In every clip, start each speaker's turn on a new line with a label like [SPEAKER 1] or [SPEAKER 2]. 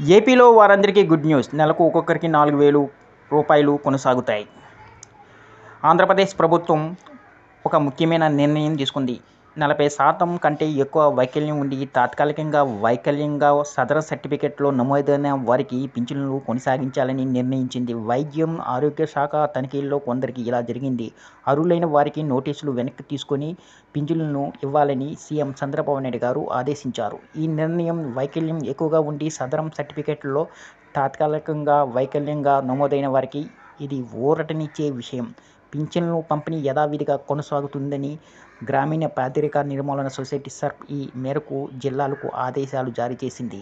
[SPEAKER 1] ఏపీలో వారందరికీ good news. నెలకు ఒక్కొక్కరికి నాలుగు వేలు రూపాయలు కొనసాగుతాయి. ఆంధ్రప్రదేశ్ ప్రభుత్వం ఒక ముఖ్యమైన నిర్ణయం తీసుకుంది. నలభై శాతం కంటే ఎక్కువ వైకల్యం ఉండి తాత్కాలికంగా వైకల్యంగా సదర సర్టిఫికెట్లో నమోదైన వారికి పింఛన్లు కొనసాగించాలని నిర్ణయించింది. వైద్యం ఆరోగ్య శాఖ తనిఖీల్లో కొందరికి ఇలా జరిగింది. అర్హులైన వారికి నోటీసులు వెనక్కి తీసుకొని పింఛన్లను ఇవ్వాలని సీఎం చంద్రబాబు నాయుడు గారు ఆదేశించారు. ఈ నిర్ణయం వైకల్యం ఎక్కువగా ఉండి సదరం సర్టిఫికెట్లో తాత్కాలికంగా వైకల్యంగా నమోదైన వారికి ఇది ఊరటనిచ్చే విషయం. పింఛన్లు పంపిణీ యథావిధిగా కొనసాగుతుందని గ్రామీణ పేదరిక నిర్మూలన సొసైటీ సర్ప్ ఈ మేరకు జిల్లాలకు ఆదేశాలు జారీ చేసింది.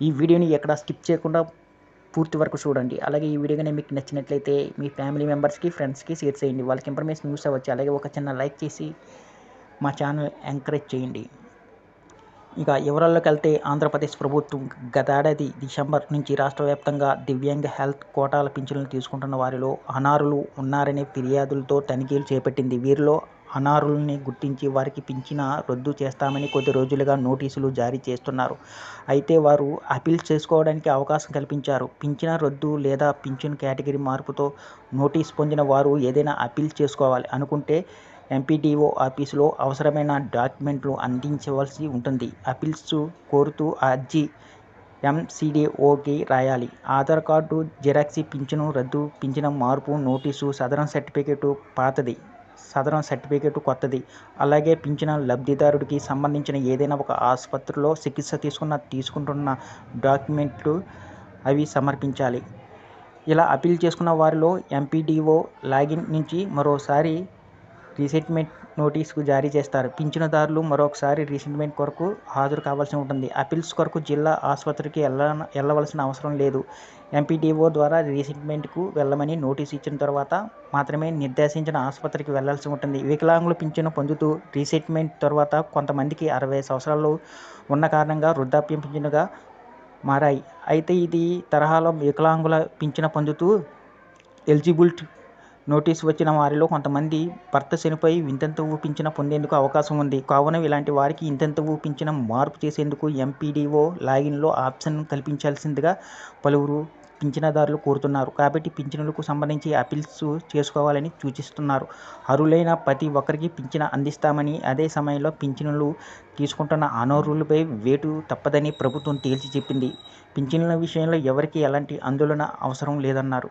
[SPEAKER 1] ఈ వీడియోని ఎక్కడ స్కిప్ చేయకుండా పూర్తి వరకు చూడండి. అలాగే ఈ వీడియో కానీ మీకు నచ్చినట్లయితే మీ ఫ్యామిలీ మెంబర్స్కి ఫ్రెండ్స్కి షేర్ చేయండి. వాళ్ళకి ఇన్ఫర్మేషన్ యూస్ అవ్వచ్చు. అలాగే ఒక చిన్న లైక్ చేసి మా ఛానల్ ఎంకరేజ్ చేయండి. ఇక వివరాల్లోకి వెళ్తే ఆంధ్రప్రదేశ్ ప్రభుత్వం గతేడాది డిసెంబర్ నుంచి రాష్ట్ర వ్యాప్తంగా దివ్యాంగ హెల్త్ కోటాల పింఛన్లు తీసుకుంటున్న వారిలో అనారులు ఉన్నారనే ఫిర్యాదులతో తనిఖీలు చేపట్టింది. వీరిలో అనారుల్ని గుర్తించి వారికి పింఛన రద్దు చేస్తామని కొద్ది రోజులుగా నోటీసులు జారీ చేస్తున్నారు. అయితే వారు అపీల్ చేసుకోవడానికి అవకాశం కల్పించారు. పింఛన రద్దు లేదా పింఛన్ కేటగిరీ మార్పుతో నోటీస్ పొందిన వారు ఏదైనా అపీల్ చేసుకోవాలి అనుకుంటే ఎంపీడీఓ ఆఫీసులో అవసరమైన డాక్యుమెంట్లు అందించవలసి ఉంటుంది. అపీల్స్ కోరుతూ అర్జీ ఎంసీడీఓకి రాయాలి. ఆధార్ కార్డు జిరాక్స్ పింఛను రద్దు పింఛను మార్పు నోటీసు సదరం సర్టిఫికేటు పాతది సదరం సర్టిఫికేటు కొత్తది అలాగే పింఛన లబ్ధిదారుడికి సంబంధించిన ఏదైనా ఒక ఆసుపత్రిలో చికిత్స తీసుకున్న తీసుకుంటున్న డాక్యుమెంట్లు అవి సమర్పించాలి. ఇలా అపీల్ చేసుకున్న వారిలో ఎంపీడీఓ లాగిన్ నుంచి మరోసారి రీసెట్మెంట్ నోటీసుకు జారీ చేస్తారు. పింఛనుదారులు మరొకసారి రీసెట్మెంట్ కొరకు హాజరు కావాల్సి ఉంటుంది. అపీల్స్ కొరకు జిల్లా ఆసుపత్రికి వెళ్ళ వెళ్ళవలసిన అవసరం లేదు. ఎంపీడీఓ ద్వారా రీసెట్మెంట్కు వెళ్ళమని నోటీసు ఇచ్చిన తర్వాత మాత్రమే నిర్దేశించిన ఆసుపత్రికి వెళ్ళాల్సి ఉంటుంది. వికలాంగులు పింఛను పొందుతూ రీసెట్మెంట్ తర్వాత కొంతమందికి అరవై సంవత్సరాలు ఉన్న కారణంగా వృద్ధాప్యం పింఛనుగా మారాయి. అయితే ఇది తరహాలో వికలాంగుల పింఛన పొందుతూ ఎలిజిబుల్ నోటీసు వచ్చిన వారిలో కొంతమంది భర్త చనిపోయి ఇంతెంత ఊపించిన పొందేందుకు అవకాశం ఉంది. కావున ఇలాంటి వారికి ఇంతెంత ఊపించిన మార్పు చేసేందుకు ఎంపీడీఓ లాగిన్లో ఆప్షన్ కల్పించాల్సిందిగా పలువురు పింఛనదారులు కోరుతున్నారు. కాబట్టి పింఛనులకు సంబంధించి అపీల్స్ చేసుకోవాలని సూచిస్తున్నారు. అర్హులైన ప్రతి ఒక్కరికి పింఛన అందిస్తామని అదే సమయంలో పింఛనులు తీసుకుంటున్న అనర్హులపై వేటు తప్పదని ప్రభుత్వం తేల్చి చెప్పింది. పింఛన్ల విషయంలో ఎవరికీ ఎలాంటి ఆందోళన అవసరం లేదన్నారు.